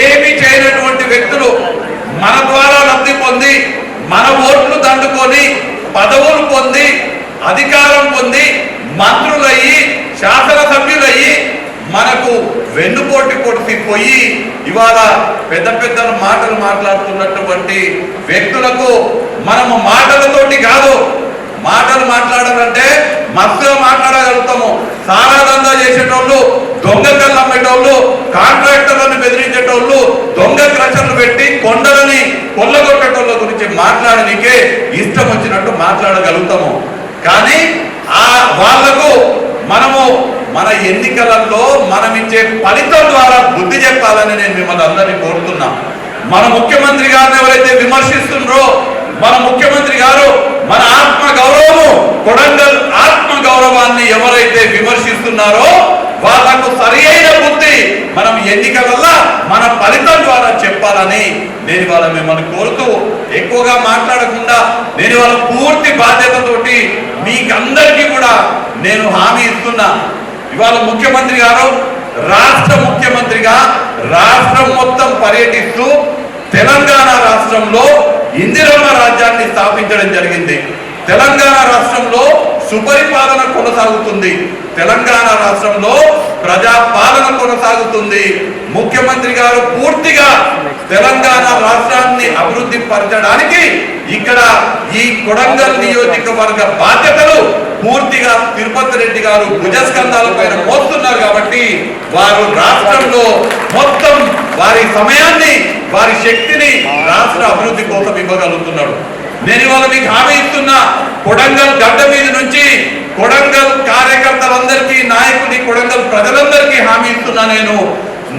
ఏమి చేయనటువంటి వ్యక్తులు మన ద్వారా లబ్ధి పొంది మన ఓట్లు దండుకొని పదవులు పొంది అధికారం పొంది మంత్రులయ్యి శాసనసభ్యులయ్యి మనకు వెన్నుపోటు పొడిసి పోయి ఇవాళ పెద్ద పెద్ద మాటలు మాట్లాడుతున్నటువంటి వ్యక్తులకు మనము మాటలతోటి కాదు మాటలు మాట్లాడాలంటే మస్తుగా మాట్లాడగలుగుతాము. సారా చేసేటోళ్ళు దొంగ కళ్ళు అమ్మేటోళ్ళు కాంట్రాక్టర్లను బెదిరించేటోళ్ళు దొంగ క్రషర్లు పెట్టి కొండలని కొల్లగొట్టేటోళ్ళ గురించి మాట్లాడనికే ఇష్టం వచ్చినట్టు మాట్లాడగలుగుతాము. కానీ ఆ వాళ్ళకు మనము మన ఎన్నికలలో మనం ఇచ్చే ఫలితం ద్వారా బుద్ధి చెప్పాలని నేను మిమ్మల్ని అందరినీ కోరుతున్నా. మన ముఖ్యమంత్రి గారిని ఎవరైతే విమర్శిస్తున్నారో మన ముఖ్యమంత్రి గారు మన ఆత్మ గౌరవము కొడంగల్ ఆత్మ గౌరవాన్ని ఎవరైతే విమర్శిస్తున్నారో సరి అయిన బుద్ధి మనం ఎన్నికలల్లో మన ఫలితం ద్వారా చెప్పాలని నేను వాళ్ళ మిమ్మల్ని కోరుతూ ఎక్కువగా మాట్లాడకుండా నేను వాళ్ళ పూర్తి బాధ్యతతోటి మీకందరికీ కూడా నేను హామీ ఇస్తున్నా. ఇవాళ ముఖ్యమంత్రి గారు రాష్ట్ర ముఖ్యమంత్రిగా రాష్ట్రం మొత్తం పర్యటిస్తూ తెలంగాణ రాష్ట్రంలో ఇందిరమ్మ రాజ్యాన్ని స్థాపించడం జరిగింది. తెలంగాణ రాష్ట్రం సుపరిపాలన కొనసాగుతుంది. తెలంగాణ రాష్ట్రంలో ప్రజా పాలన కొనసాగుతుంది. ముఖ్యమంత్రి గారు పూర్తిగా తెలంగాణ రాష్ట్రాన్ని అభివృద్ధి పరచడానికి ఇక్కడ ఈ కొడంగల్ నియోజకవర్గ బాధ్యతలు పూర్తిగా తిరుపతి రెడ్డి గారు భుజస్కంధాల పైన మోస్తున్నారు కాబట్టి వారు రాష్ట్రంలో మొత్తం వారి సమయాన్ని వారి శక్తిని రాష్ట్ర అభివృద్ధి కోసం ఇవ్వగలుగుతున్నాడు నేను ఇవాళ మీకు హామీ ఇస్తున్నా కొడంగల్ గడ్డ మీద నుంచి కొడంగల్ కార్యకర్తలందరికీ నాయకుడి కొడంగల్ ప్రజలందరికీ హామీ ఇస్తున్నా నేను.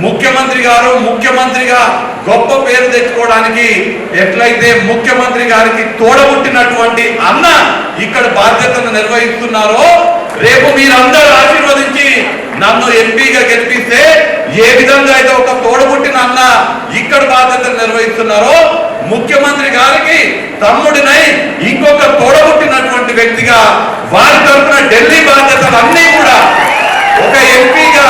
ముఖ్యమంత్రి గారు ముఖ్యమంత్రిగా గొప్ప పేరు తెచ్చుకోవడానికి ఎట్లయితే ముఖ్యమంత్రి గారికి తోడబుట్టినటువంటి అన్న ఇక్కడ బాధ్యతను నిర్వహిస్తున్నారో రేపు మీరందరూ ఆశీర్వదించి నన్ను ఎంపీగా గెలిపిస్తే ఏ విధంగా అయితే ఒక తోడబుట్టిన అన్న ఇక్కడ బాధ్యతను నిర్వహిస్తున్నారో ముఖ్యమంత్రి గారికి తమ్ముడినై ఇంకొక తోడబుట్టినటువంటి వ్యక్తిగా వారి తరఫున ఢిల్లీ బాధ్యతలు అన్నీ కూడా. ఒక ఎంపీగా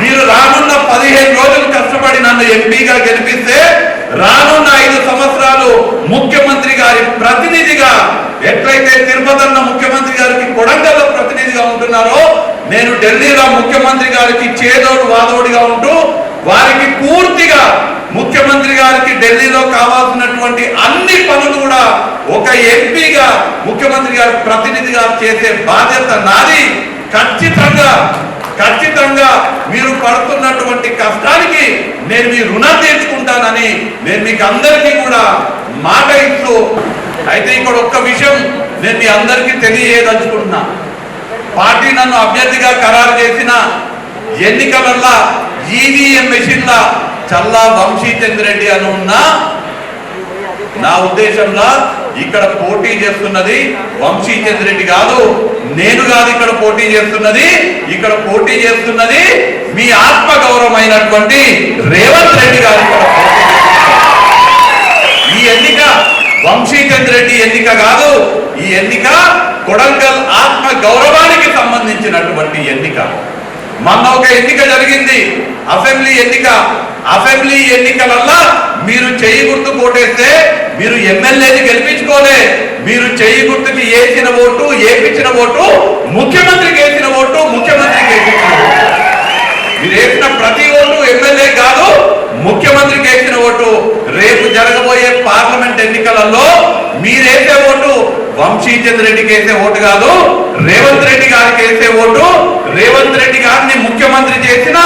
మీరు రానున్న పదిహేను రోజులు కష్టపడి నన్ను ఎంపీగా గెలిపిస్తే రానున్న ఐదు సంవత్సరాలు ముఖ్యమంత్రి గారి ప్రతినిధిగా ఎట్లయితే తిరుపతన్న ముఖ్యమంత్రి గారికి కొడంగల్లో ప్రతినిధిగా ఉంటున్నారో నేను ఢిల్లీలో ముఖ్యమంత్రి గారికి చేదోడు వాదోడిగా ఉంటూ వారికి పూర్తిగా కావాల్సినటువంటి అన్ని పనులు కూడా ఒక ఎంపీగా ముఖ్యమంత్రి గారు ప్రతినిధిగా చేసే బాధ్యత నాది. ఖచ్చితంగా ఖచ్చితంగా మీరు పడుతున్నటువంటి కష్టానికి నేను మీ రుణం తీర్చుకుంటానని నేను మీకు అందరికీ కూడా మాట ఇస్తూ అయితే ఇక్కడ ఒక్క విషయం నేను మీ అందరికీ తెలియజేయదలుచుకుంటున్నా. పార్టీ నన్ను అభ్యర్థిగా ఖరారు చేసిన ఎన్నికలల్లా ఈవీఎం మెషిన్ల చల్లా వంశీ రెడ్డి అని ఉన్నా నా ఉద్దేశంలో ఇక్కడ పోటీ చేస్తున్నది వంశీచంద్ర రెడ్డి కాదు నేను కాదు ఇక్కడ పోటీ చేస్తున్నది. ఇక్కడ పోటీ చేస్తున్నది మీ ఆత్మ గౌరవమైనటువంటి రేవంత్ రెడ్డి గారు ఇక్కడ ఈ ఎన్నిక వంశీచంద్ర రెడ్డి ఎన్నిక కాదు ఈ ఎన్నిక కొడంగల్ ఆత్మ గౌరవానికి సంబంధించినటువంటి ఎన్నిక. మొన్న ఒక ఎన్నిక జరిగింది అసెంబ్లీ ఎన్నిక. అసెంబ్లీ ఎన్నికలల్లా మీరు చెయ్యి గుర్తు కోటేస్తే మీరు ఎమ్మెల్యేని గెలిపించుకోలే. మీరు చెయ్యి గుర్తుకి వేసిన ఓటు ఏపించిన ఓటు ముఖ్యమంత్రికి వేసిన ఓటు ముఖ్యమంత్రికి వేసిన ఓటు. మీరు వేసిన ప్రతి ఓటు ఎమ్మెల్యే కాదు ముఖ్యమంత్రికి వేసిన ఓటు. రేపు జరగబోయే పార్లమెంట్ ఎన్నికలలో మీరేసే ఓటు వంశీచంద్ర రెడ్డికి వేసే ఓటు కాదు రేవంత్ రెడ్డి గారికి వేసే ఓటు. రేవంత్ రెడ్డి గారిని ముఖ్యమంత్రి చేసిన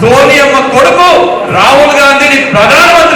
సోనియమ్మ కొడుకు రాహుల్ గాంధీని ప్రధానమంత్రి